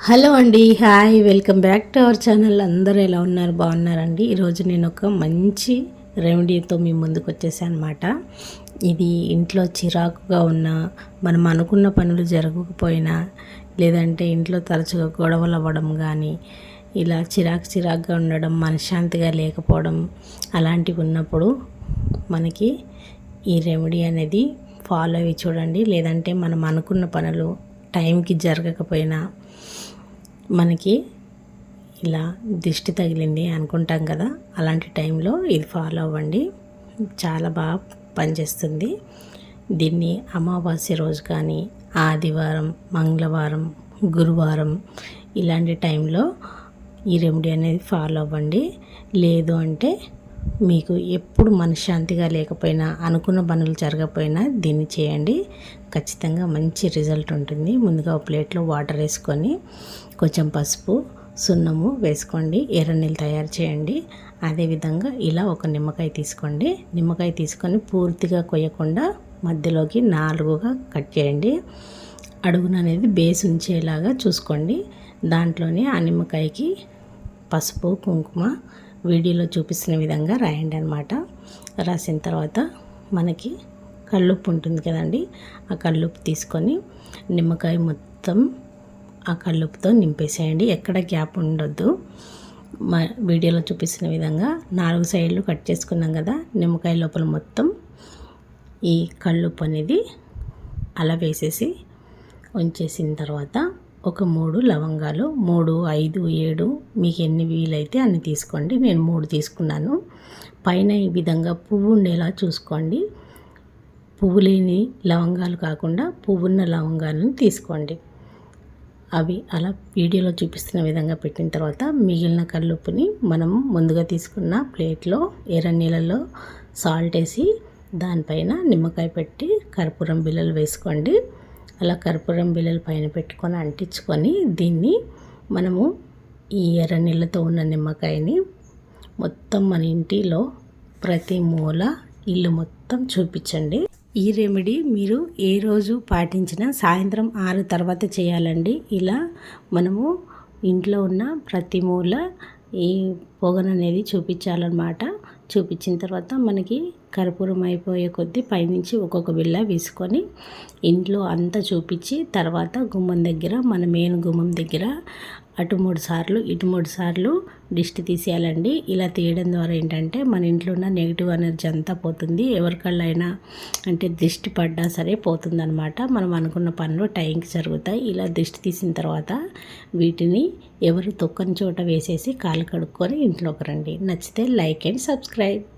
Hello అండి hi welcome back to our channel. అందరూ ఎలా ఉన్నారు? బాగున్నారండి? ఈరోజు నేను ఒక మంచి రెమెడీతో మీ ముందుకు వచ్చేసాను అనమాట ఇది ఇంట్లో చిరాకుగా ఉన్న మనం అనుకున్న పనులు జరగకపోయినా లేదంటే ఇంట్లో తరచుగా గొడవలు అవ్వడం కానీ ఇలా చిరాకు చిరాకుగా ఉండడం మనశ్శాంతిగా లేకపోవడం అలాంటివి ఉన్నప్పుడు మనకి ఈ రెమెడీ అనేది ఫాలో అయ్యి చూడండి. లేదంటే మనం అనుకున్న పనులు టైంకి జరగకపోయినా మనకి ఇలా దిష్టి తగిలింది అనుకుంటాం కదా అలాంటి టైంలో ఇది ఫాలో అవ్వండి. చాలా బాగా పనిచేస్తుంది. దీన్ని అమావాస్య రోజు కానీ ఆదివారం మంగళవారం గురువారం ఇలాంటి టైంలో ఈ రెమెడీ అనేది ఫాలో అవ్వండి. లేదు అంటే మీకు ఎప్పుడు మనశ్శాంతిగా లేకపోయినా అనుకున్న పనులు జరగకపోయినా దీన్ని చేయండి. ఖచ్చితంగా మంచి రిజల్ట్ ఉంటుంది. ముందుగా ఒక ప్లేట్లో వాటర్ వేసుకొని కొంచెం పసుపు సున్నము వేసుకోండి. ఎర్ర నీళ్ళు తయారు చేయండి. అదేవిధంగా ఇలా ఒక నిమ్మకాయ తీసుకోండి. నిమ్మకాయ తీసుకొని పూర్తిగా కొయ్యకుండా మధ్యలోకి నాలుగుగా కట్ చేయండి. అడుగున అనేది బేస్ ఉంచేలాగా చూసుకోండి. దాంట్లోనే ఆ నిమ్మకాయకి పసుపు కుంకుమ వీడియోలో చూపిస్తున్న విధంగా రాయండి అనమాట రాసిన తర్వాత మనకి కల్లుప్పు ఉంటుంది కదండి ఆ కల్లుప్పు తీసుకొని నిమ్మకాయ మొత్తం ఆ కల్లుప్పుతో నింపేసేయండి. ఎక్కడ గ్యాప్ ఉండొద్దు. మా వీడియోలో చూపిస్తున్న విధంగా నాలుగు సైడ్లు కట్ చేసుకున్నాం కదా నిమ్మకాయ లోపల మొత్తం ఈ కల్లుప్పు అనేది అలా వేసేసి ఉంచేసిన తర్వాత ఒక మూడు లవంగాలు మూడు ఐదు ఏడు మీకు ఎన్ని వీలైతే అన్ని తీసుకోండి. నేను మూడు తీసుకున్నాను. పైన ఈ విధంగా పువ్వు ఉండేలా చూసుకోండి. పువ్వు లేని లవంగాలు కాకుండా పువ్వున్న లవంగాలను తీసుకోండి. అవి అలా వీడియోలో చూపిస్తున్న విధంగా పెట్టిన తర్వాత మిగిలిన కల్లుప్పుని మనం ముందుగా తీసుకున్న ప్లేట్లో ఎర్ర నీళ్ళలో సాల్ట్ వేసి దానిపైన నిమ్మకాయ పెట్టి కర్పూరం బిల్లలు వేసుకోండి. అలా కర్పూరం బిళ్ళలు పైన పెట్టుకొని అంటించుకొని దీన్ని మనము ఈ ఎర్ర నీళ్ళతో ఉన్న నిమ్మకాయని మొత్తం మన ఇంటిలో ప్రతి మూల ఇల్లు మొత్తం చూపించండి. ఈ రెమెడీ మీరు ఏ రోజు పాటించినా సాయంత్రం ఆరు తర్వాత చేయాలండి. ఇలా మనము ఇంట్లో ఉన్న ప్రతి మూల ఈ పొగననేది చూపించాలన్నమాట. చూపించిన తర్వాత మనకి కర్పూరం అయిపోయే కొద్దీ పైనుంచి ఒక్కొక్క బిళ్ళ వేసుకొని ఇంట్లో అంతా చూపించి తర్వాత గుమ్మం దగ్గర మన మెయిన్ గుమ్మం దగ్గర అటు మూడు సార్లు ఇటు మూడు సార్లు దిష్టి తీసేయాలండి. ఇలా తీయడం ద్వారా ఏంటంటే మన ఇంట్లో ఉన్న నెగిటివ్ ఎనర్జీ అంతా పోతుంది. ఎవరికళ్ళైనా అంటే దిష్టి పడ్డా సరే పోతుందనమాట మనం అనుకున్న పనులు టైంకి జరుగుతాయి. ఇలా దిష్టి తీసిన తర్వాత వీటిని ఎవరు తొక్కని చోట వేసేసి కాలు కడుక్కొని ఇంట్లోకి రండి. నచ్చితే లైక్ అండ్ సబ్స్క్రైబ్.